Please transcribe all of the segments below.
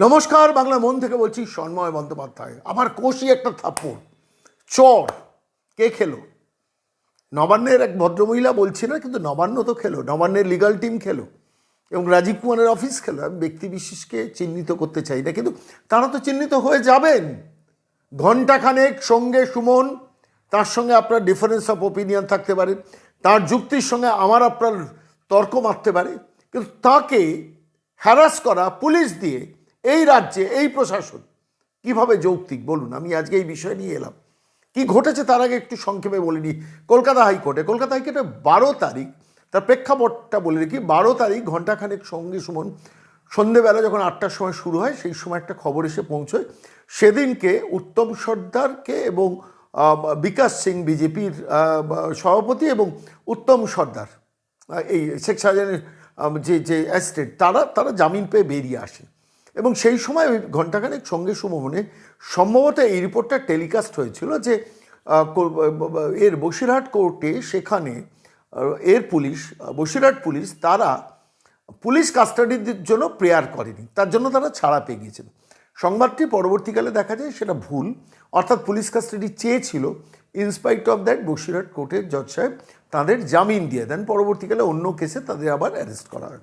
নমস্কার, বাংলা মন থেকে বলছি সন্ময় বন্দ্যোপাধ্যায়। আমার কোষই একটা থাপ্পড়। চর, কে খেলো? নবান্নের এক ভদ্রমহিলা বলছি না, কিন্তু নবান্ন তো খেলো। নবান্নের লিগাল টিম খেলো। এবং রাজীব কুমারের অফিস খেলো। আমি ব্যক্তি বিশেষকে চিহ্নিত করতে চাই না, কিন্তু তারা তো চিহ্নিত হয়ে যাবেন। ঘণ্টাখানেক সঙ্গে সুমন, তার সঙ্গে আপনার ডিফারেন্স অফ ওপিনিয়ন থাকতে পারে। তার যুক্তির সঙ্গে আমার আপনার তর্ক মারতে পারে। কিন্তু তাকে হ্যারাস করা, পুলিশ দিয়ে এই রাজ্যে, এই প্রশাসন। কীভাবে যৌক্তিক? বলুন, আমি আজকে এই বিষয় নিয়ে এলাম। কি ঘটেছে তার আগে একটু সংক্ষেপে বলে নিই। কলকাতা হাইকোর্টে কলকাতা হাইকোর্টে বারো তারিখ, তার প্রেক্ষাপটটা বলে রেখি, বারো তারিখ ঘণ্টাখানেক সঙ্গে সুমন, সন্ধেবেলা যখন আটটার সময় শুরু হয়, সেই সময় একটা খবর এসে পৌঁছয়। সেদিনকে উত্তম সর্দারকে এবং বিকাশ সিং বিজেপির সভাপতি এবং উত্তম সর্দার এই শেখ শাহজাহানের যে যে অ্যাস্টেট তারা তারা জামিন পেয়ে বেরিয়ে আসে। এবং সেই সময় ওই ঘণ্টাখানেক সঙ্গে সুমোহনে সম্ভবত এই রিপোর্টটা টেলিকাস্ট হয়েছিল যে এর বসিরহাট কোর্টে সেখানে এর পুলিশ বসিরহাট পুলিশ তারা পুলিশ কাস্টাডির জন্য প্রেয়ার করেনি। তার জন্য তারা ছাড়া পেয়ে গিয়েছেন সংবাদটি পরবর্তীকালে দেখা যায় সেটা ভুল। অর্থাৎ পুলিশ কাস্টাডি চেয়েছিল in spite of that Basirhat কোর্টের জজ সাহেব তাদের জামিন দিয়ে দেন। পরবর্তীকালে অন্য কেসে তাদের আবার অ্যারেস্ট করা হয়।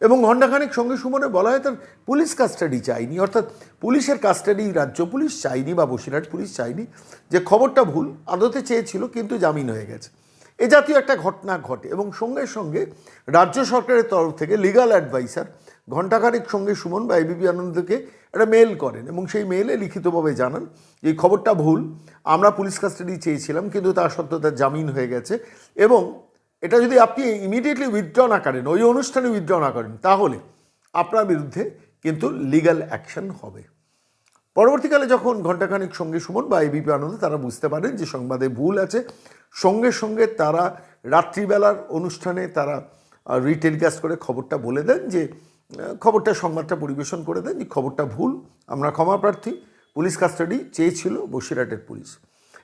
এবং ঘণ্টাখানেক সঙ্গে সুমনে বলা হয় তার পুলিশ কাস্টাডি চাইনি, অর্থাৎ পুলিশের কাস্টাডি রাজ্য পুলিশ চাইনি বা বসিরহাট পুলিশ চাইনি, যে খবরটা ভুল, আদতে চেয়েছিল কিন্তু জামিন হয়ে গেছে। এ জাতীয় একটা ঘটনা ঘটে এবং সঙ্গে সঙ্গে রাজ্য সরকারের তরফ থেকে লিগাল অ্যাডভাইসার ঘণ্টাখানেক সঙ্গে সুমন বা এবিপি আনন্দকে একটা মেল করেন এবং সেই মেলে লিখিতভাবে জানান যে, এই খবরটা ভুল, আমরা পুলিশ কাস্টাডি চেয়েছিলাম, কিন্তু তা সত্ত্বেও তার জামিন হয়ে গেছে এবং এটা যদি আপনি ইমিডিয়েটলি উইথড্র না করেন, ওই অনুষ্ঠানে উইথড্র না করেন, তাহলে আপনার বিরুদ্ধে কিন্তু লিগ্যাল অ্যাকশন হবে। পরবর্তীকালে যখন ঘণ্টাখানিক সঙ্গে সুমন বা এবিপি আনন্দ, তারা বুঝতে পারেন যে সংবাদে ভুল আছে। সঙ্গে সঙ্গে তারা রাত্রিবেলার অনুষ্ঠানে তারা রিটেলিকাস্ট করে খবরটা বলে দেন যে খবরটা, সংবাদটা পরিবেশন করে দেন যে খবরটা ভুল, আমরা ক্ষমা প্রার্থী, পুলিশ কাস্টাডি চেয়েছিল বসিরহাটের পুলিশ।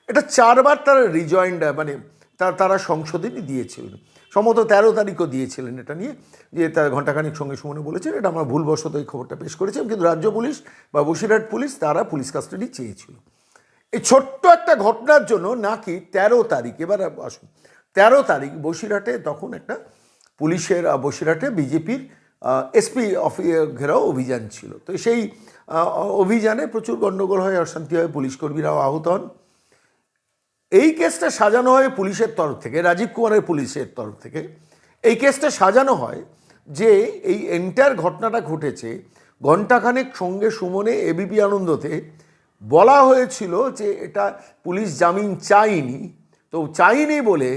এটা চারবার তারা রিজয়েন্ড মানে তা, তারা সংশোধনী দিয়েছিলেন। সম্ভবত তেরো তারিখও দিয়েছিলেন এটা নিয়ে, যে তার ঘণ্টাখানিক সঙ্গে সুমনে বলেছেন, এটা আমরা ভুলবশত এই খবরটা পেশ করেছিলাম কিন্তু রাজ্য পুলিশ বা বসিরহাট পুলিশ তারা পুলিশ কাস্টাডি চেয়েছিল। এই ছোট্ট একটা ঘটনার জন্য নাকি তেরো তারিখ, এবার আসুন, তেরো তারিখ বসিরহাটে তখন একটা পুলিশের বসিরহাটে বিজেপির এসপি অফি ঘেরাও অভিযান ছিল। তো সেই অভিযানে প্রচুর গণ্ডগোল হয়, অশান্তি হয়, পুলিশ কর্মীরাও আহত হন। এই কেসটা সাজানো হয় পুলিশের তরফ থেকে, রাজীব কুমারের পুলিশের তরফ থেকে। এই কেসটা সাজানো হয় যে এই এন্টার ঘটনাটা ঘটেছে ঘণ্টাখানেক সঙ্গে সুমনে এবিপি আনন্দতে। বলা হয়েছিল যে এটা পুলিশ জামিন চায়নি। তো চাইনি বলে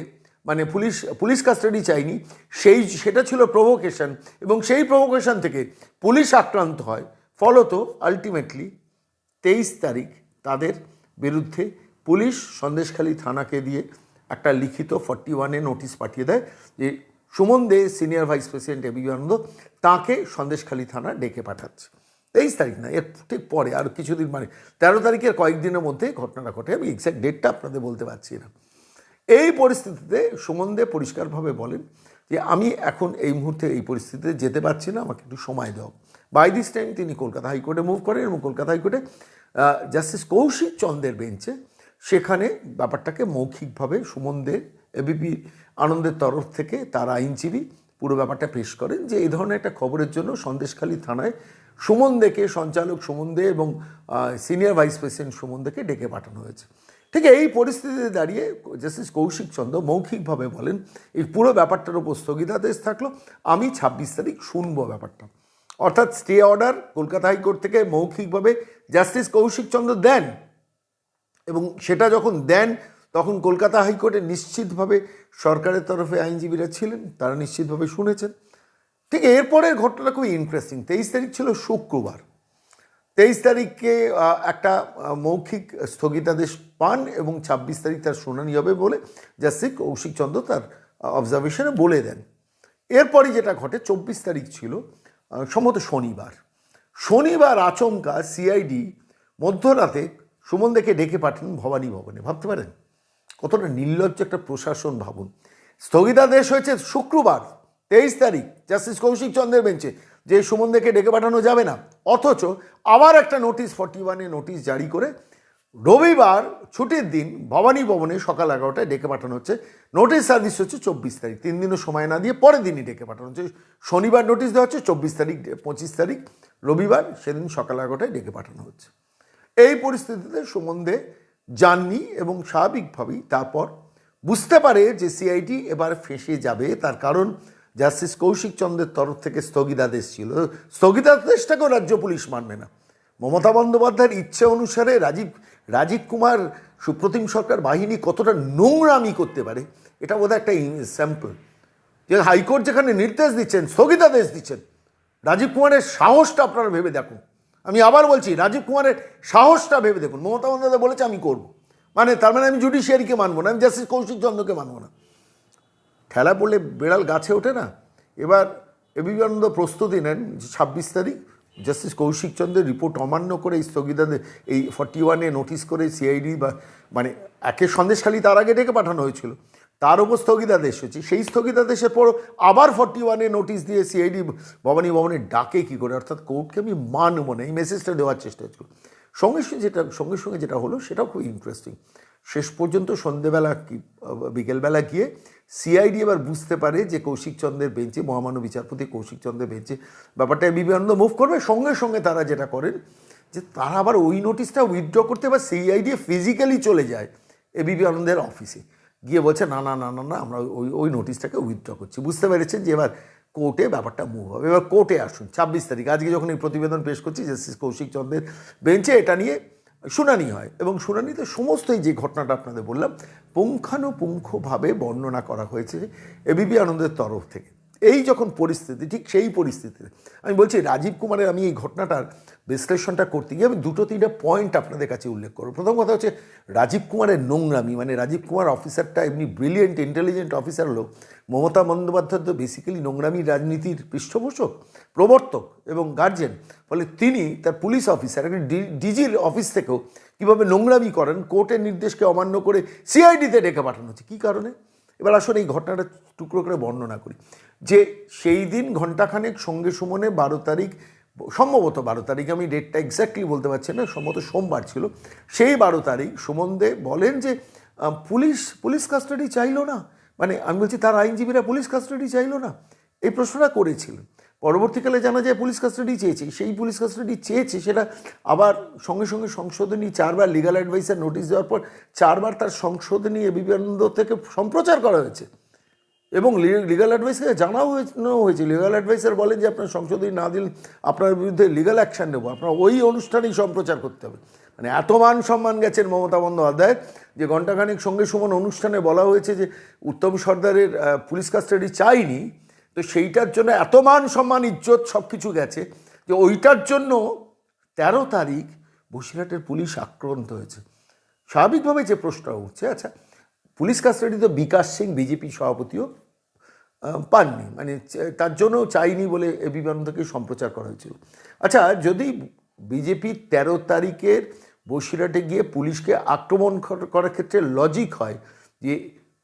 মানে পুলিশ পুলিশ কাস্টাডি চাইনি সেই, সেটা ছিল প্রভোকেশন এবং সেই প্রভোকেশন থেকে পুলিশ আক্রান্ত হয়। ফলত আলটিমেটলি তেইশ তারিখ তাদের বিরুদ্ধে পুলিশ সন্দেশখালী থানাকে দিয়ে একটা লিখিত ফর্টি ওয়ানে নোটিশ পাঠিয়ে দেয় যে Suman De senior vice president A B Ananda তাকে সন্দেশখালী থানা ডেকে পাঠাচ্ছে। তেইশ তারিখ না, এর ঠিক পরে, আর কিছুদিন মানে তেরো তারিখের কয়েকদিনের মধ্যে ঘটনাটা ঘটে। আমি এক্স্যাক্ট ডেটটা আপনাদের বলতে পারছি না। এই পরিস্থিতিতে সুমন দে পরিষ্কারভাবে বলেন যে, আমি এখন এই মুহূর্তে এই পরিস্থিতিতে যেতে পারছি না, আমাকে একটু সময় দাও। বাই দিস টাইম তিনি কলকাতা হাইকোর্টে মুভ করেন এবং কলকাতা হাইকোর্টে জাস্টিস কৌশিক চন্দ্রের বেঞ্চে সেখানে ব্যাপারটাকে মৌখিকভাবে সুমন দে এবিপি আনন্দের তরফ থেকে তার আইনজীবী পুরো ব্যাপারটা পেশ করেন যে এই ধরনের একটা খবরের জন্য সন্দেশখালী থানায় সুমন দেকে সঞ্চালক সুমন দে এবং সিনিয়র ভাইস প্রেসিডেন্ট সুমন দেকে ডেকে পাঠানো হয়েছে। ঠিক এই পরিস্থিতিতে দাঁড়িয়ে জাস্টিস কৌশিক চন্দ্র মৌখিকভাবে বলেন, এই পুরো ব্যাপারটার উপর স্থগিতাদেশ থাকল, আমি ছাব্বিশ তারিখ শুনব ব্যাপারটা। অর্থাৎ স্টে অর্ডার কলকাতা হাইকোর্ট থেকে মৌখিকভাবে জাস্টিস কৌশিক চন্দ্র দেন। এবং সেটা যখন দেন তখন কলকাতা হাইকোর্টে নিশ্চিতভাবে সরকারের তরফে আইনজীবীরা ছিলেন তারা নিশ্চিতভাবে শুনেছেন। ঠিক এরপরের ঘটনাটা খুবই ইন্টারেস্টিং তেইশ তারিখ ছিল শুক্রবার। তেইশ তারিখে আহ, একটা মৌখিক স্থগিতাদেশ পান এবং ছাব্বিশ তারিখ তার শুনানি হবে বলে জাস্টিস কৌশিক চন্দ্র তার অবজারভেশনে বলে দেন। এরপরই যেটা ঘটে চব্বিশ তারিখ ছিল সম্ভবত শনিবার। শনিবার আচমকা সিআইডি মধ্যরাতে সুমন দেখে ডেকে পাঠান ভবানী ভবনে। ভাবতে পারেন? কতটা নির্লজ্জ একটা প্রশাসন ভাবুন। স্থগিতাদেশ হয়েছে শুক্রবার, তেইশ তারিখ, জাস্টিস কৌশিক চন্দ্রের বেঞ্চে। যে সুমনদেরকে ডেকে পাঠানো যাবে না, অথচ আবার একটা নোটিশ, ফর্টি ওয়ানে নোটিশ জারি করে রবিবার ছুটির দিন ভবানী ভবনে সকাল এগারোটায় ডেকে পাঠানো হচ্ছে। নোটিশ সার্ভিস হচ্ছে চব্বিশ তারিখ, তিন দিনও সময় না দিয়ে পরের দিনই ডেকে পাঠানো হচ্ছে। শনিবার নোটিশ দেওয়া হচ্ছে, চব্বিশ তারিখ, পঁচিশ তারিখ, রবিবার সেদিন সকাল এগারোটায় ডেকে পাঠানো হচ্ছে। এই পরিস্থিতিতে সুমন্দে যাননি এবং স্বাভাবিকভাবেই তারপর বুঝতে পারে যে সিআইডি এবার ফেঁসে যাবে। তার কারণ জাস্টিস কৌশিক চন্দ্রের তরফ থেকে স্থগিতাদেশ ছিল। স্থগিতাদেশটাকেও রাজ্য পুলিশ মানবে না। মমতা বন্দ্যোপাধ্যায়ের ইচ্ছে অনুসারে রাজীব রাজীব কুমার, সুপ্রতিম সরকার বাহিনী কতটা নোংরামি করতে পারে, এটা বোধহয় একটা স্যাম্পল যে হাইকোর্ট যেখানে নির্দেশ দিচ্ছেন, স্থগিতাদেশ দিচ্ছেন, রাজীব কুমারের সাহসটা আপনারা ভেবে দেখুন। আমি আবার বলছি, রাজীব কুমারের সাহসটা ভেবে দেখুন। মমতা বন্দ্যোপাধ্যায় বলেছে, আমি করব। মানে তার মানে আমি জুডিশিয়ারিকে মানবো না, আমি জাস্টিস কৌশিক চন্দ্রকে মানবো না। ঠেলা পড়লে বেড়াল গাছে ওঠে না? এবার এবিবানন্দ প্রস্তুতি নেন, ছাব্বিশ তারিখ। জাস্টিস কৌশিক চন্দ্রের রিপোর্ট অমান্য করে এই স্থগিতাদে এই ফর্টি ওয়ানে নোটিশ করে সিআইডি বা মানে একে সন্দেশখালী তার আগে ডেকে পাঠানো হয়েছিল। তার উপর স্থগিতাদেশ হয়েছে। সেই স্থগিতাদেশের পর আবার ফর্টি ওয়ানে নোটিশ দিয়ে সিআইডি ভবানী ভবনের ডাকে কী করে? অর্থাৎ কোর্টকে আমি মানব না এই মেসেজটা দেওয়ার চেষ্টা হচ্ছিল। সঙ্গে সঙ্গে যেটা, সঙ্গে সঙ্গে যেটা হলো, সেটাও খুব ইন্টারেস্টিং শেষ পর্যন্ত সন্ধেবেলা কি, বিকেলবেলা গিয়ে সিআইডি এবার বুঝতে পারে যে কৌশিক চন্দ্রের বেঞ্চে, মহামান্য বিচারপতি কৌশিক চন্দ্রের বেঞ্চে ব্যাপারটা বিবেকানন্দ মুভ করবে। সঙ্গে সঙ্গে তারা যেটা করেন, যে তারা আবার ওই নোটিশটা উইথড্র করতে বা সিআইডি ফিজিক্যালি চলে যায় এবিপি আনন্দের অফিসে গিয়ে বলছে, না না না না না, আমরা ওই ওই নোটিশটাকে উইথড্র করছি। বুঝতে পেরেছেন যে এবার কোর্টে ব্যাপারটা মুভ হবে। এবার কোর্টে আসুন, ছাব্বিশ তারিখ, আজকে যখন এই প্রতিবেদন পেশ করছি জাস্টিস কৌশিক চন্দ্রের বেঞ্চে এটা নিয়ে শুনানি হয় এবং শুনানিতে সমস্ত এই যে ঘটনাটা আপনাদের বললাম, পুঙ্খানুপুঙ্খভাবে বর্ণনা করা হয়েছে এবিপি আনন্দের তরফ থেকে। এই যখন পরিস্থিতি, ঠিক সেই পরিস্থিতিতে, আমি বলছি রাজীব কুমারের আমি এই ঘটনাটার বিশ্লেষণটা করতে গিয়ে আমি দুটো, তিনটা পয়েন্ট আপনাদের কাছে উল্লেখ করব। প্রথম কথা হচ্ছে রাজীব কুমারের নোংরামি মানে রাজীব কুমার অফিসারটা এমনি ব্রিলিয়েন্ট ইন্টেলিজেন্ট অফিসার হলো মমতা বন্দ্যোপাধ্যায় তো বেসিক্যালি নোংরামি রাজনীতির পৃষ্ঠপোষক, প্রবর্তক এবং গার্জেন ফলে তিনি তার পুলিশ অফিসার একটা ডিজির অফিস থেকেও কীভাবে নোংরামি করেন কোর্টের নির্দেশকে অমান্য করে সিআইডিতে ডেকে পাঠানো হচ্ছে। কী কারণে? এবার আসলে এই ঘটনাটা টুকরো করে বর্ণনা করি। যে সেই দিন ঘণ্টাখানেক সঙ্গে সুমনে বারো তারিখ, সম্ভবত বারো তারিখ, আমি ডেটটা এক্স্যাক্টলি বলতে পারছি না, সম্ভবত সোমবার ছিল। সেই বারো তারিখ সুমন দে বলেন যে পুলিশ পুলিশ কাস্টাডি চাইলো না। মানে আমি বলছি, তার আইনজীবীরা পুলিশ কাস্টাডি চাইলো না? এই প্রশ্নটা করেছিলেন। পরবর্তীকালে জানা যায় পুলিশ কাস্টাডি চেয়েছে। সেই পুলিশ কাস্টাডি চেয়েছে সেটা আবার সঙ্গে সঙ্গে সংশোধনী চারবার লিগাল অ্যাডভাইসার নোটিশ দেওয়ার পর চারবার তার সংশোধনী এবিপিআনন্দ থেকে সম্প্রচার করা হয়েছে। এবং লিগাল অ্যাডভাইসারকে জানাও হয়েছে- হয়েছে। লিগাল অ্যাডভাইসার বলেন যে আপনার সংশোধনী না দিলে আপনার বিরুদ্ধে লিগাল অ্যাকশন নেব। আপনার ওই অনুষ্ঠানেই সম্প্রচার করতে হবে। মানে এত মান সম্মান গেছেন মমতা বন্দ্যোপাধ্যায় যে ঘণ্টাখানিক সঙ্গে সমান অনুষ্ঠানে বলা হয়েছে যে উত্তম সর্দারের পুলিশ কাস্টাডি চাইনি তো সেইটার জন্য এত মান সম্মান, ইজ্জত সব কিছু গেছে যে ওইটার জন্য তেরো তারিখ বসিরহাটের পুলিশ আক্রান্ত হয়েছে। স্বাভাবিকভাবে যে প্রশ্ন উঠছে আচ্ছা পুলিশ কাস্টাডি তো বিকাশ সিং, বিজেপি সভাপতিও পাননি মানে তার জন্য চাইনি বলে এ বিমান সম্প্রচার করা হয়েছিল। আচ্ছা যদি বিজেপি তেরো তারিখের বসিরহাটে গিয়ে পুলিশকে আক্রমণ করার ক্ষেত্রে লজিক হয় যে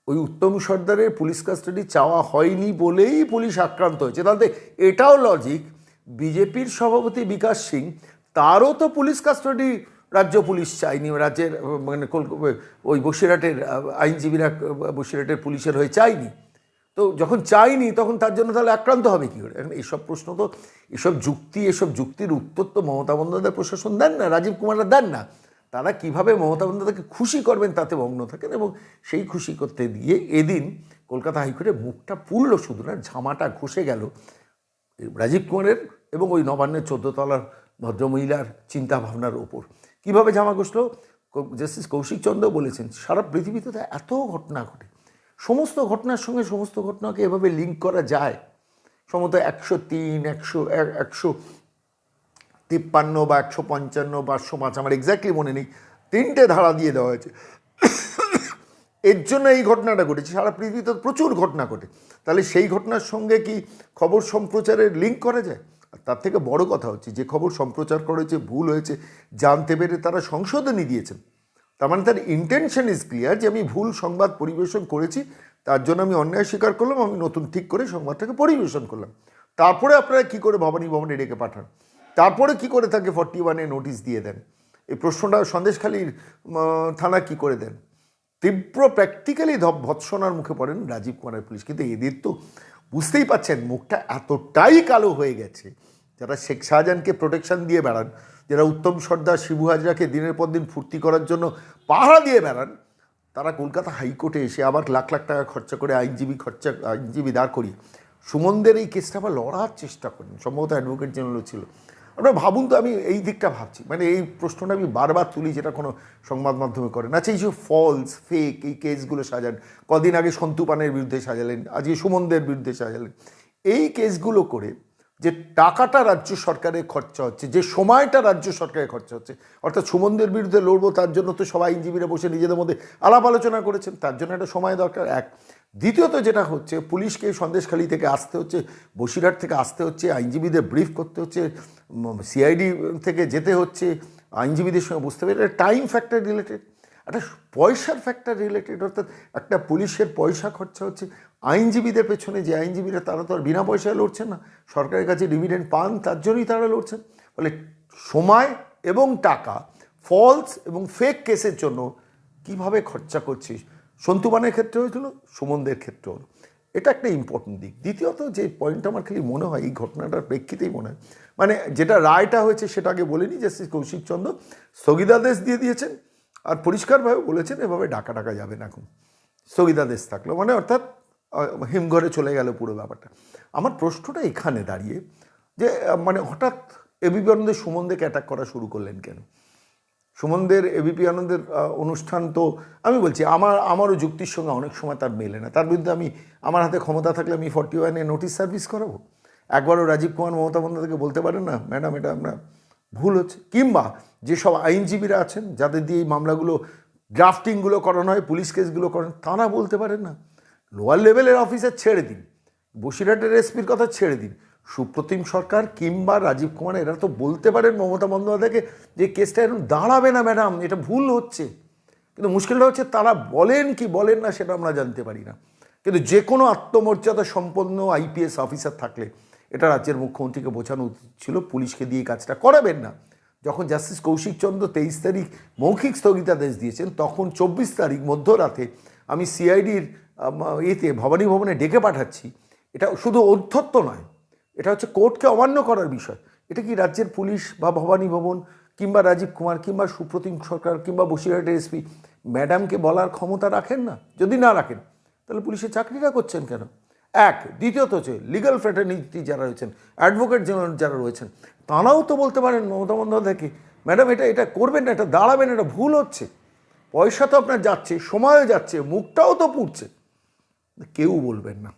ওই উত্তম সর্দারের পুলিশ কাস্টাডি চাওয়া হয়নি বলেই পুলিশ আক্রান্ত হয়েছে। তাহলে এটাও লজিক বিজেপির সভাপতি বিকাশ সিং, তারও তো পুলিশ কাস্টাডি রাজ্য পুলিশ চাইনি রাজ্যের মানে ওই বসিরহাটের আইনজীবীরা বসিরহাটের পুলিশের হয়ে চাইনি তো যখন চাইনি তখন তার জন্য তাহলে আক্রান্ত হবে কী করে? এখন এইসব প্রশ্ন তো, এসব যুক্তি, এসব যুক্তির উত্তর তো মমতা বন্দ্যোপাধ্যায় প্রশাসন দেন না, রাজীব কুমাররা দেন না। তারা কীভাবে মমতা বন্দ্যোপাধ্যায়কে খুশি করবেন তাতে মগ্ন থাকেন এবং সেই খুশি করতে গিয়ে এদিন কলকাতা হাইকোর্টে মুখটা পুরল শুধু না ঝামাটা ঘষে গেল রাজীব কুমারের এবং ওই নবান্নের চোদ্দ তলার ভদ্রমহিলার চিন্তা ভাবনার ওপর। কীভাবে জামা ঘষল? জাস্টিস কৌশিক চন্দ্র বলেছেন, সারা পৃথিবীতে তো এত ঘটনা ঘটে। সমস্ত ঘটনার সঙ্গে সমস্ত ঘটনাকে এভাবে লিঙ্ক করা যায়? সম্ভবত একশো তিন, একশো এক- একশো তিপ্পান্ন বা একশো পঞ্চান্ন বা একশো পাঁচ, আমার এক্স্যাক্টলি মনে নেই। তিনটে ধারা দিয়ে দেওয়া হয়েছে। এর জন্য এই ঘটনাটা ঘটেছে। সারা পৃথিবীতে প্রচুর ঘটনা ঘটে। তাহলে সেই ঘটনার সঙ্গে কি খবর সম্প্রচারের লিঙ্ক করা যায়? তার থেকে বড় কথা হচ্ছে, যে খবর সম্প্রচার করেছে ভুল হয়েছে, জানতে পেরে তারা সংশোধনী দিয়েছেন। তার মানে তার ইন্টেনশন ইজ ক্লিয়ার যে আমি ভুল সংবাদ পরিবেশন করেছি, তার জন্য আমি অন্যায় স্বীকার করলাম, আমি নতুন ঠিক করে সংবাদটাকে পরিবেশন করলাম। তারপরে আপনারা কি করে ভবানী ভবনে ডেকে পাঠান? তারপরে কি করে তাকে ফর্টি ওয়ানে নোটিশ দিয়ে দেন? এই প্রশ্নটা সন্দেশখালীর থানা কি করে দেন? তীব্র প্র্যাকটিক্যালি ভৎসনার মুখে পড়েন রাজীব কুমারের পুলিশ। কিন্তু এদের তো বুঝতেই পাচ্ছেন, মুখটা এতটাই কালো হয়ে গেছে। যারা শেখ শাহজাহানকে প্রোটেকশন দিয়ে বেড়ান, যারা উত্তম সর্দার শিবু হাজরাকে দিনের পর দিন ফুর্তি করার জন্য পাহারা দিয়ে বেড়ান, তারা কলকাতা হাইকোর্টে এসে আবার লাখ লাখ টাকা খরচা করে আইনজীবী খরচা, আইনজীবী দাঁড় করিয়ে সুমনদের এই কেসটা আবার লড়ার চেষ্টা করেন। সম্ভবত অ্যাডভোকেট জেনারেলও ছিল। আপনারা ভাবুন তো আমি এই দিকটা ভাবছি। মানে এই প্রশ্নটা আমি বারবার তুলি যেটা কোনো সংবাদ মাধ্যমে করেন আচ্ছা এই যে ফলস ফেক এই কেসগুলো সাজান, কদিন আগে সন্তুপানের বিরুদ্ধে সাজালেন, আজকে সুমনদের বিরুদ্ধে সাজালেন। এই কেসগুলো করে যে টাকাটা রাজ্য সরকারের খরচা হচ্ছে, যে সময়টা রাজ্য সরকারের খরচা হচ্ছে, অর্থাৎ সুমনদের বিরুদ্ধে লড়বো তার জন্য তো সবাই আইনজীবীরা বসে নিজেদের মধ্যে আলাপ আলোচনা করেছেন, তার জন্য একটা সময় দরকার। এক দ্বিতীয়ত যেটা হচ্ছে, পুলিশকে সন্দেশখালী থেকে আসতে হচ্ছে, বসিরহাট থেকে আসতে হচ্ছে, আইনজীবীদের ব্রিফ করতে হচ্ছে সিআইডি থেকে যেতে হচ্ছে, আইনজীবীদের সঙ্গে বুঝতে পারি টাইম ফ্যাক্টর রিলেটেড একটা পয়সার ফ্যাক্টর রিলেটেড অর্থাৎ একটা পুলিশের পয়সা খরচা হচ্ছে, আইনজীবীদের পেছনে যে আইনজীবীরা, তারা তো আর বিনা পয়সায় লড়ছেন না, সরকারের কাছে ডিভিডেন্ড পান, তার জন্যই তারা লড়ছেন। ফলে সময় এবং টাকা ফলস এবং ফেক কেসের জন্য কীভাবে খরচা করছিস সন্তুবানের ক্ষেত্রে হয়েছিল, সুমনদের ক্ষেত্রে হলো এটা একটা ইম্পর্টেন্ট দিক। দ্বিতীয়ত যে পয়েন্টটা আমার খালি মনে হয়, এই ঘটনাটার প্রেক্ষিতেই মনে হয় মানে যেটা রায়টা হয়েছে সেটা আগে বলিনি, যে শ্রী কৌশিকচন্দ্র স্থগিতাদেশ দিয়ে দিয়েছেন আর পরিষ্কারভাবে বলেছেন, এভাবে ডাকা ডাকা যাবে না এখন। স্থগিতাদেশ থাকল মানে অর্থাৎ হিমঘরে চলে গেল পুরো ব্যাপারটা। আমার প্রশ্নটা এখানে দাঁড়িয়ে, যে মানে হঠাৎ এবিপি আনন্দের সুমনদেরকে অ্যাটাক করা শুরু করলেন কেন? সুমনদের এবিপি আনন্দের অনুষ্ঠান তো আমি বলছি, আমার, আমারও যুক্তির সঙ্গে অনেক সময় তার মেলে না। তার বিরুদ্ধে আমি, আমার হাতে ক্ষমতা থাকলে আমি ফর্টি ওয়ানে নোটিশ সার্ভিস করাবো? একবারও রাজীব কুমার মমতা বন্দ্যোপাধ্যায়কে বলতে পারেন না, ম্যাডাম, এটা আমরা ভুল হচ্ছে। কিংবা যেসব আইনজীবীরা আছেন, যাদের দিয়ে এই মামলাগুলো ড্রাফটিংগুলো করানো হয়, পুলিশ কেসগুলো করেন তারা বলতে পারেন না। লোয়ার লেভেলের অফিসার ছেড়ে দিন। বসিরহাটের এসপির কথা ছেড়ে দিন। সুপ্রতিম সরকার কিংবা রাজীব কুমার, এরা তো বলতে পারেন মমতা বন্দ্যোপাধ্যায়কে যে কেসটা এরকম দাঁড়াবে না, ম্যাডাম, এটা ভুল হচ্ছে। কিন্তু মুশকিলটা হচ্ছে তারা বলেন কি বলেন না সেটা আমরা জানতে পারি না। কিন্তু যে কোনো আত্মমর্যাদা সম্পন্ন আইপিএস অফিসার থাকলে এটা রাজ্যের মুখ্যমন্ত্রীকে বোঝানো উচিত ছিল, পুলিশকে দিয়ে কাজটা করাবেন না। যখন জাস্টিস কৌশিক চন্দ্র তেইশ তারিখ মৌখিক স্থগিতাদেশ দিয়েছেন, তখন চব্বিশ তারিখ মধ্যরাতে আমি সিআইডির এতে ভবানী ভবনে ডেকে পাঠাচ্ছি। এটা শুধু অধ্যত্ব নয় এটা হচ্ছে কোর্টকে অমান্য করার বিষয়। এটা কি রাজ্যের পুলিশ বা ভবানী ভবন কিংবা রাজীব কুমার কিংবা সুপ্রতিম সরকার কিংবা বসিরহাটের এসপি ম্যাডামকে বলার ক্ষমতা রাখেন না? যদি না রাখেন, তাহলে পুলিশের চাকরিটা করছেন কেন? এক, দ্বিতীয়ত হচ্ছে লিগাল ফ্র্যাটার্নিটি যারা রয়েছেন অ্যাডভোকেট জেনারেল যারা রয়েছেন, তারাও তো বলতে পারেন মমতা বন্দ্যোপাধ্যায়কে, ম্যাডাম, এটা এটা করবেন না, এটা দাঁড়াবেন, এটা ভুল হচ্ছে। পয়সা তো আপনার যাচ্ছে সময়ও যাচ্ছে, মুখটাও তো পুড়ছে। কেউ বলবেন না।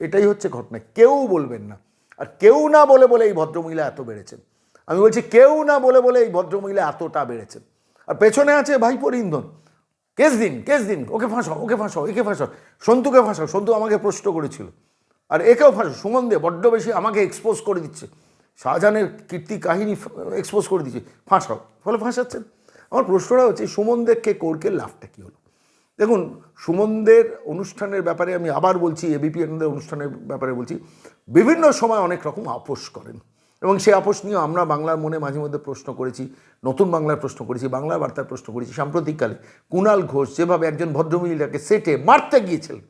এটাই হচ্ছে ঘটনা, কেউ বলবেন না। আর কেউ না বলে বলে এই ভদ্রমহিলা এত বেড়েছেন। আমি বলছি, কেউ না বলে বলে এই ভদ্রমহিলা এতটা বেড়েছেন। আর পেছনে আছে ভাইপোর ইন্ধন কেস দিন কেস দিন, ওকে ফাঁসাও ওকে ফাঁসাও, একে ফাঁসাও। সন্তুকে ফাঁসাও, সন্তু আমাকে প্রশ্ন করেছিল। আর একেও ফাঁসাও, সুমন দে বড্ড বেশি আমাকে এক্সপোজ করে দিচ্ছে। শাহজাহানের কীর্তি কাহিনী এক্সপোজ করে দিচ্ছে। ফাঁসাও, ফলে ফাঁসাচ্ছেন। আমার প্রশ্নটা হচ্ছে সুমনদেরকে কোর্কে লাভটা কী হলো? দেখুন, সুমনদের অনুষ্ঠানের ব্যাপারে আমি আবার বলছি এবিপি আনন্দের অনুষ্ঠানের ব্যাপারে বলছি, বিভিন্ন সময় অনেক রকম আপোষ করেন। এবং সেই আপোষ নিয়ে আমরা বাংলার মনে মাঝে মধ্যে প্রশ্ন করেছি, নতুন বাংলার প্রশ্ন করেছি, বাংলা বার্তার প্রশ্ন করেছি। সাম্প্রতিককালে কুণাল ঘোষ যেভাবে একজন ভদ্রমহিলাকে সেটে মারতে গিয়েছিলেন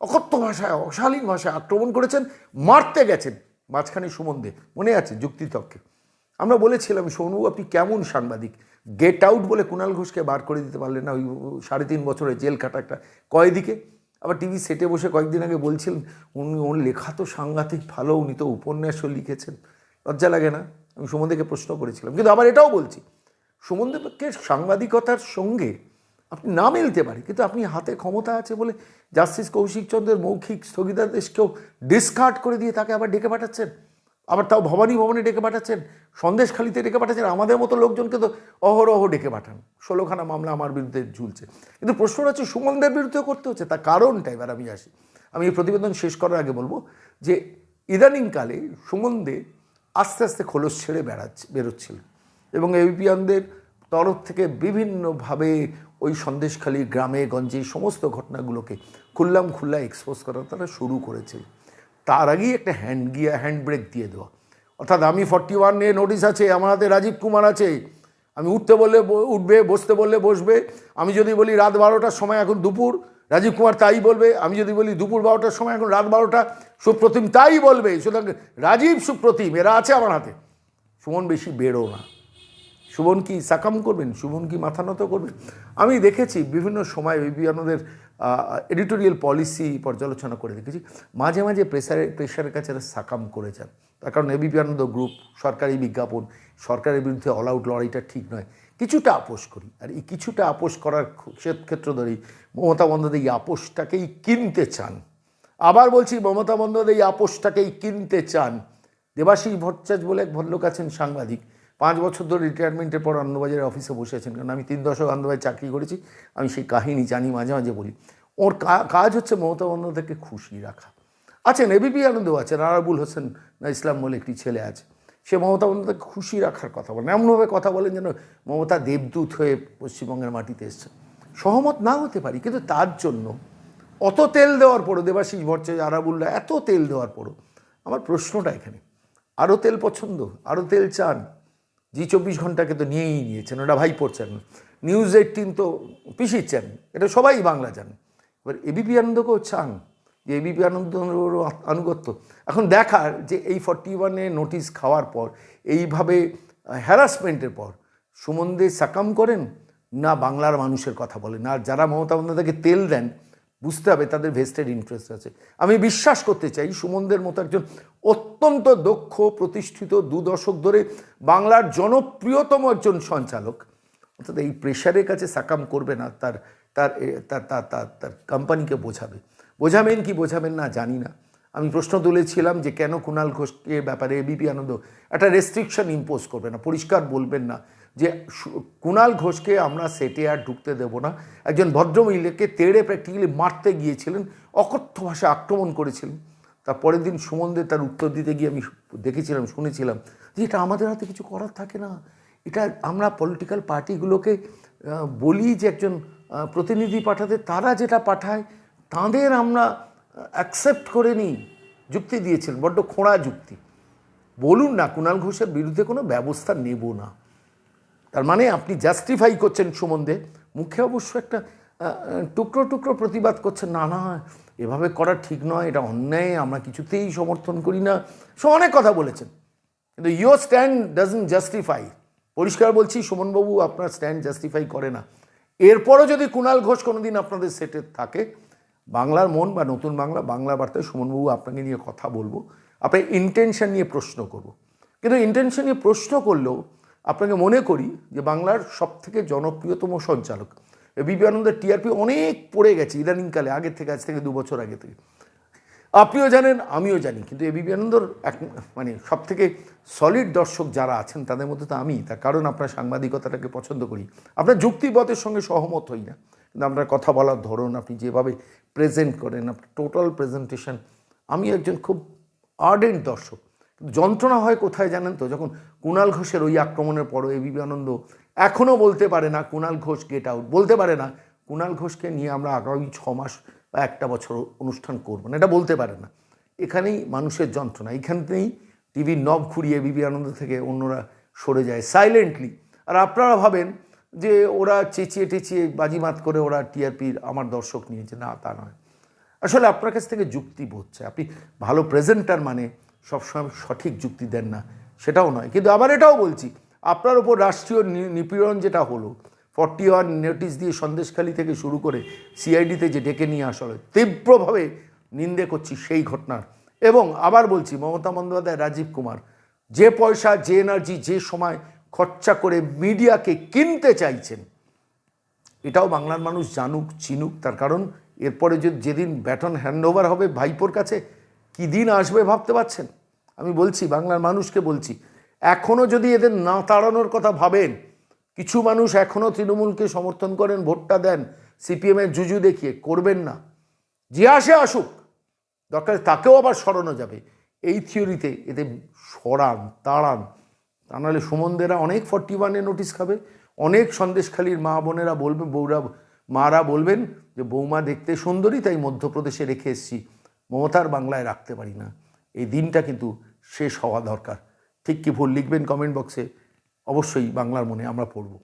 অকথ্য ভাষায়, অশালীন ভাষায় আক্রমণ করেছেন, মারতে গেছেন, মাঝখানে সুমন দে মনে আছে যুক্তিতর্কে। আমরা বলেছিলাম, সোনু, আপনি কেমন সাংবাদিক? গেট আউট বলে কুণাল ঘোষকে বার করে দিতে পারলেন না। ওই সাড়ে তিন বছরের জেল কাটা একটা কয়দিকে। আবার টিভি সেটে বসে কয়েকদিন আগে বলছিলেন, উনি ওর লেখা তো সাংঘাতিক ভালো, উনি তো উপন্যাসও লিখেছেন। লজ্জা লাগে না? আমি সুমনদেরকে প্রশ্ন করেছিলাম। কিন্তু আবার এটাও বলছি সুমনদেবকে সাংবাদিকতার সঙ্গে আপনি না মিলতে পারে, কিন্তু আপনি হাতে ক্ষমতা আছে বলে জাস্টিস কৌশিক চন্দ্রের মৌখিক স্থগিতাদেশকেও ডিসকার্ড করে দিয়ে তাকে আবার ডেকে পাঠাচ্ছেন। আবার তাও ভবানী ভবনে ডেকে পাঠাচ্ছেন, সন্দেশখালিতে ডেকে পাঠাচ্ছেন, আমাদের মতো লোকজনকে তো অহরহ ডেকে পাঠান। ষোলোখানা মামলা আমার বিরুদ্ধে ঝুলছে। কিন্তু প্রশ্নটা হচ্ছে, সুমনদের বিরুদ্ধেও করতে হচ্ছে, তার কারণটা এবার আমি আসি। আমি এই প্রতিবেদন শেষ করার আগে বলব যে, ইদানিংকালে সুমনদে আস্তে আস্তে খোলস ছেড়ে বেড়াচ্ছে, বেরোচ্ছিল। এবং এবিপিয়ানদের তরফ থেকে বিভিন্নভাবে ওই সন্দেশখালী গ্রামে, গঞ্জে সমস্ত ঘটনাগুলোকে খুল্লাম খুল্লা এক্সপোজ করা তারা শুরু করেছে। তার আগেই একটা হ্যান্ড গিয়া হ্যান্ড ব্রেক দিয়ে দেওয়া। অর্থাৎ আমি ফর্টি ওয়ান নিয়ে নোটিশ আছে, আমার হাতে রাজীব কুমার আছে। আমি উঠতে বললে উঠবে, বসতে বললে বসবে। আমি যদি বলি রাত বারোটার সময় এখন দুপুর, রাজীব কুমার তাই বলবে। আমি যদি বলি দুপুর বারোটার সময় এখন রাত বারোটা, সুপ্রতিম তাই বলবে। সুতরাং রাজীব, সুপ্রতিম, এরা আছে আমার হাতে। সুমন বেশি বেরো না। শুভন কি সাকাম করবেন? শুভন কি মাথা নত করবেন? আমি দেখেছি বিভিন্ন সময় বিবিআনন্দের এডিটোরিয়াল পলিসি পর্যালোচনা করে দেখেছি। মাঝে মাঝে প্রেসারে প্রেশারের কাছে সাকাম করে যান। তার কারণ এবিপি আনন্দ গ্রুপ, সরকারি বিজ্ঞাপন, সরকারের বিরুদ্ধে অল আউট লড়াইটা ঠিক নয়। কিছুটা আপোষ করি। আর এই কিছুটা আপোষ করার ক্ষেত্র ধরেই মমতা বন্দ্যোপাধ্যায় এই আপোষটাকেই কিনতে চান। আবার বলছি, মমতা বন্দ্যোপাধ্যায় এই আপোষটাকেই কিনতে চান। দেবাশিস ভট্টাচার্য বলে এক ভদ্রলোক আছেন সাংবাদিক। পাঁচ বছর ধরে রিটায়ারমেন্টের পর আনন্দবাজারের অফিসে বসে আছেন। কারণ আমি তিন দশক আনন্দবাজার চাকরি করেছি, আমি সেই কাহিনী জানি, মাঝে মাঝে বলি। ওর কাজ হচ্ছে মমতা বন্দ্যোপাধ্যায়কে খুশি রাখা। আছেন এবিপি আনন্দ, আছেন আরাবুল হোসেন, ইসলাম বলে একটি ছেলে আছে। সে মমতা বন্দ্যোপাধ্যায়কে খুশি রাখার কথা বলেন। এমনভাবে কথা বলেন যেন মমতা দেবদূত হয়ে পশ্চিমবঙ্গের মাটিতে এসছেন। সহমত না হতে পারি, কিন্তু তার জন্য অত তেল দেওয়ার পরও, দেবাশিস ভট্টাচার্য, আরাবুল্লাহ, এত তেল দেওয়ার পরও, আমার প্রশ্নটা এখানে। আরও তেল পছন্দ? আরও তেল চান? জি চব্বিশ ঘন্টাকে তো নিয়েই নিয়েছেন, ওটা ভাই পড়ছেন। নিউজ এইটিন তো পিছিয়েছেন এটা সবাই বাংলা জানে। এবার এবিপি আনন্দকেও চান, যে এবিপি আনন্দ আনুগত্য। এখন দেখার যে এই ফর্টি ওয়ানে নোটিশ খাওয়ার পর, এইভাবে হ্যারাসমেন্টের পর সুমন্দে সাকাম করেন, না বাংলার মানুষের কথা বলেন। আর যারা মমতা বন্দ্যোপাধ্যায়কে তেল দেন বুঝতে হবে, তাদের ভেস্টেড ইন্টারেস্ট আছে। আমি বিশ্বাস করতে চাই, সুমনদের মতো একজন অত্যন্ত দক্ষ, প্রতিষ্ঠিত দু দশক ধরে বাংলার জনপ্রিয়তম একজন সঞ্চালক, অর্থাৎ এই প্রেশারের কাছে সাকাম করবে না, তার তার তার তার কোম্পানিকে বোঝাবে। বোঝাবেন কি বোঝাবেন না জানি না। আমি প্রশ্ন তুলেছিলাম যে কেন কুণাল ঘোষকে ব্যাপারে এবিপি আনন্দ একটা রেস্ট্রিকশন ইম্পোজ করবে না, পরিষ্কার বলবেন না যে কুণাল ঘোষকে আমরা সেটে আর ঢুকতে দেব না। একজন ভদ্রমহিলাকে তেড়ে প্র্যাকটিক্যালি মারতে গিয়েছিলেন, অকথ্য ভাষায় আক্রমণ করেছিলেন। তার পরের দিন সুমনদে তার উত্তর দিতে গিয়ে আমি দেখেছিলাম, শুনেছিলাম যে এটা আমাদের হাতে কিছু করার থাকে না। এটা আমরা পলিটিক্যাল পার্টিগুলোকে বলি যে একজন প্রতিনিধি পাঠাতে, তারা যেটা পাঠায়, তাদের আমরা অ্যাকসেপ্ট করে নিই। যুক্তি দিয়েছিলেন, বড্ড খোঁড়া যুক্তি। বলুন না কুণাল ঘোষের বিরুদ্ধে কোনো ব্যবস্থা নেব না। তার মানে আপনি জাস্টিফাই করছেন সুমন্দে মুখে অবশ্য একটা টুকরো টুকরো প্রতিবাদ করছেন, না না, এভাবে করা ঠিক নয়, এটা অন্যায়, আমরা কিছুতেই সমর্থন করি না। সে অনেক কথা বলেছেন। কিন্তু ইয়োর স্ট্যান্ড ডাজন্ট জাস্টিফাই পরিষ্কার বলছি, সুমনবাবু আপনার স্ট্যান্ড জাস্টিফাই করে না। এরপরও যদি কুণাল ঘোষ কোনোদিন আপনাদের সেটে থাকে বাংলার মন বা নতুন বাংলা বাংলা বার্তায় সুমনবাবু আপনাকে নিয়ে কথা বলব। আপনার ইন্টেনশন নিয়ে প্রশ্ন করব। কিন্তু ইন্টেনশন নিয়ে প্রশ্ন করলেও আপনাকে মনে করি যে বাংলার সবথেকে জনপ্রিয়তম সঞ্চালক বিবি আনন্দের টিআরপি অনেক পড়ে গেছে ইদানিংকালে আগের থেকে, আজ থেকে দু বছর আগে থেকে। আপনিও জানেন, আমিও জানি, কিন্তু এবিপি আনন্দর এক মানে সব থেকে সলিড দর্শক যারা আছেন, তাদের মধ্যে তো আমি তার কারণ আপনার সাংবাদিকতাটাকে পছন্দ করি। আপনার যুক্তিবতের সঙ্গে সহমত হই না। কিন্তু আপনার কথা বলার ধরন আপনি যেভাবে প্রেজেন্ট করেন, আপনার টোটাল প্রেজেন্টেশন আমি একজন খুব আর্ডেন্ট দর্শক। যন্ত্রণা হয় কোথায় জানেন তো? যখন কুণাল ঘোষের ওই আক্রমণের পরও এবিপি আনন্দ এখনও বলতে পারে না কুণাল ঘোষ গেট আউট বলতে পারে না কুণাল ঘোষকে নিয়ে আমরা আগামী ছ মাস বা একটা বছর অনুষ্ঠান করব না, এটা বলতে পারে না। এখানেই মানুষের যন্ত্রণা। এখানেই টিভির নব ঘুরিয়ে বিবি আনন্দ থেকে অন্যরা সরে যায় সাইলেন্টলি আর আপনারা ভাবেন যে ওরা চেঁচিয়ে টেঁচিয়ে বাজিমাত করে ওরা টিআরপির আমার দর্শক নিয়েছে। না, তা নয়। আসলে আপনার কাছ থেকে যুক্তি বোঝছে আপনি ভালো প্রেজেন্টার মানে সবসময় সঠিক যুক্তি দেন না, সেটাও নয়। কিন্তু আবার এটাও বলছি, আপনার ওপর রাষ্ট্রীয় নিপীড়ন যেটা হলো ফর্টি ওয়ান নোটিশ দিয়ে সন্দেশখালি থেকে শুরু করে সিআইডিতে যে ডেকে নিয়ে আসা তীব্রভাবে নিন্দে করছি সেই ঘটনার। এবং আবার বলছি, মমতা বন্দ্যোপাধ্যায়, রাজীব কুমার, যে পয়সা, যে এনার্জি যে সময় খরচা করে মিডিয়াকে কিনতে চাইছেন। এটাও বাংলার মানুষ জানুক, চিনুক, তার কারণ এরপরে যে যেদিন ব্যাটন হ্যান্ডওভার হবে ভাইপোর কাছে, কি দিন আসবে ভাবতে পারছেন? আমি বলছি, বাংলার মানুষকে বলছি এখনও যদি এদের না তাড়ানোর কথা ভাবেন, কিছু মানুষ এখনও তৃণমূলকে সমর্থন করেন, ভোটটা দেন সিপিএমের জুজু দেখিয়ে, করবেন না। যে আসে আসুক, দরকার তাকেও আবার সরানো যাবে। এই থিওরিতে এদের সরান, তাড়ান তা নাহলে সুমনদেরা অনেক ফর্টি ওয়ানে নোটিশ খাবে। অনেক সন্দেশখালীর মা বোনেরা বলবে বৌরা মারা বলবেন যে বৌমা দেখতে সুন্দরী, তাই মধ্যপ্রদেশে রেখে এসেছি। মমতার বাংলায় রাখতে পারি না। এই দিনটা কিন্তু শেষ হওয়া দরকার। ঠিক কি ভুল লিখবেন কমেন্ট বক্সে? অবশ্যই বাংলার মনে আমরা পড়ব।